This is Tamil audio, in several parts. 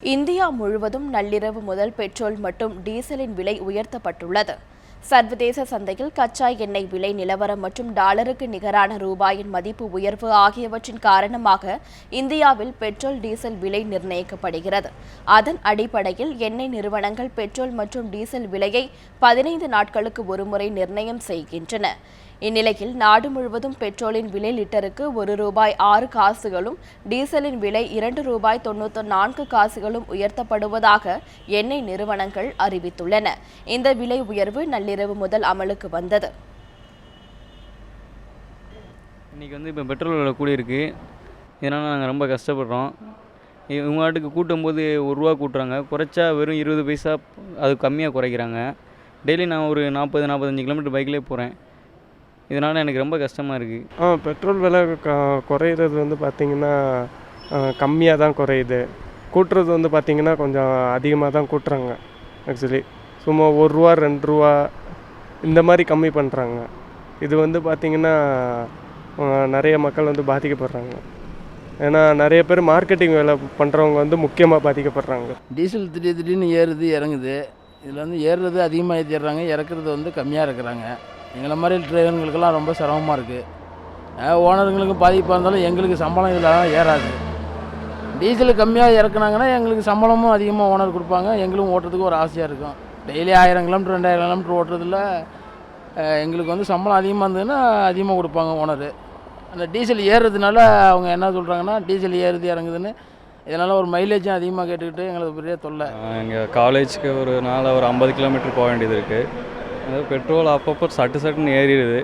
இந்தியா முழுவதும் நள்ளிரவு முதல் பெட்ரோல் மற்றும் டீசலின் விலை உயர்த்தப்பட்டுள்ளது. சர்வதேச சந்தையில் கச்சா எண்ணெய் விலை நிலவரம் மற்றும் டாலருக்கு நிகரான ரூபாயின் மதிப்பு உயர்வு ஆகியவற்றின் காரணமாக இந்தியாவில் பெட்ரோல் டீசல் விலை நிர்ணயிக்கப்படுகிறது. அதன் அடிப்படையில் எண்ணெய் நிறுவனங்கள் பெட்ரோல் மற்றும் டீசல் விலையை பதினைந்து நாட்களுக்கு ஒருமுறை நிர்ணயம் செய்கின்றன. இந்நிலையில் நாடு முழுவதும் பெட்ரோலின் விலை லிட்டருக்கு ஒரு ரூபாய் ஆறு காசுகளும் டீசலின் விலை இரண்டு ரூபாய் தொண்ணூற்றி நான்கு காசுகளும் உயர்த்தப்படுவதாக எண்ணெய் நிறுவனங்கள் அறிவித்துள்ளன. இந்த விலை உயர்வு நல்ல நள்ளிரவு முதல் அமலுக்கு வந்தது. இன்றைக்கி வந்து இப்போ பெட்ரோல் விலை கூடியிருக்கு இதனால் நாங்கள் ரொம்ப கஷ்டப்படுறோம். இவங்க வாட்டுக்கு கூட்டும் போது ஒரு ரூபா கூட்டுறாங்க. குறைச்சா வெறும் இருபது பைசா அது கம்மியாக குறைக்கிறாங்க. டெய்லி நான் ஒரு நாற்பது நாற்பத்தஞ்சு கிலோமீட்டர் பைக்லேயே போகிறேன் இதனால் எனக்கு ரொம்ப கஷ்டமாக இருக்குது ஆ பெட்ரோல் விலை க குறையிறது வந்து பார்த்திங்கன்னா கம்மியாக தான் குறையுது. கூட்டுறது வந்து பார்த்திங்கன்னா கொஞ்சம் அதிகமாக தான் கூட்டுறாங்க. ஆக்சுவலி சும்மா ஒரு ரூபா ரெண்டு ரூபா இந்த மாதிரி கம்மி பண்ணுறாங்க இது வந்து பார்த்திங்கன்னா நிறைய மக்கள் வந்து பாதிக்கப்படுறாங்க. ஏன்னா நிறைய பேர் மார்க்கெட்டிங் வேலை பண்ணுறவங்க வந்து முக்கியமாக பாதிக்கப்படுறாங்க. டீசல் திடீர் திடீர்னு ஏறுது இறங்குது. இதில் வந்து ஏறுறது அதிகமாக ஏற்றிடுறாங்க இறக்குறது வந்து கம்மியாக இருக்கிறாங்க. எங்களை மாதிரி டிரைவருங்களுக்கெல்லாம் ரொம்ப சிரமமாக இருக்குது ஓனருங்களுக்கும் பாதிப்பாக இருந்தாலும் எங்களுக்கு சம்பளம் இதில் ஏறாது. டீசல் கம்மியாக இறக்குனாங்கன்னா எங்களுக்கு சம்பளமும் அதிகமாக ஓனர் கொடுப்பாங்க எங்களும் ஓட்டுறதுக்கு ஒரு ஆசையாக இருக்கும். டெய்லி ஆயிரம் கிலோமீட்டர் ரெண்டாயிரம் கிலோமீட்டர் ஓட்டுறதுல எங்களுக்கு வந்து சம்பளம் அதிகமாக இருந்ததுன்னா அதிகமாக கொடுப்பாங்க ஓனரு. அந்த டீசல் ஏறுறதுனால அவங்க என்ன சொல்கிறாங்கன்னா டீசல் ஏறுது இறங்குதுன்னு இதனால் ஒரு மைலேஜும் அதிகமாக கேட்டுக்கிட்டு எங்களுக்கு பெரிய தொல்லை. எங்கள் காலேஜுக்கு ஒரு நாள் ஒரு ஐம்பது கிலோமீட்டர் போக வேண்டியது இருக்குது அதாவது பெட்ரோல் அப்பப்போ சட்டு சட்டுன்னு ஏறிடுது.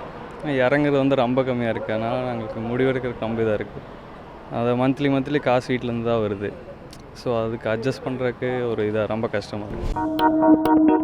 இறங்குறது வந்து ரொம்ப கம்மியாக இருக்குது அதனால் எங்களுக்கு முடிவெடுக்கிற ரொம்ப தான் இருக்குது அதை மந்த்லி மந்த்லி காசு வீட்டிலேருந்து தான் வருது. ஸோ அதுக்கு அட்ஜஸ்ட் பண்ணுறதுக்கு ஒரு இதாக ரொம்ப கஷ்டமாக இருக்கும்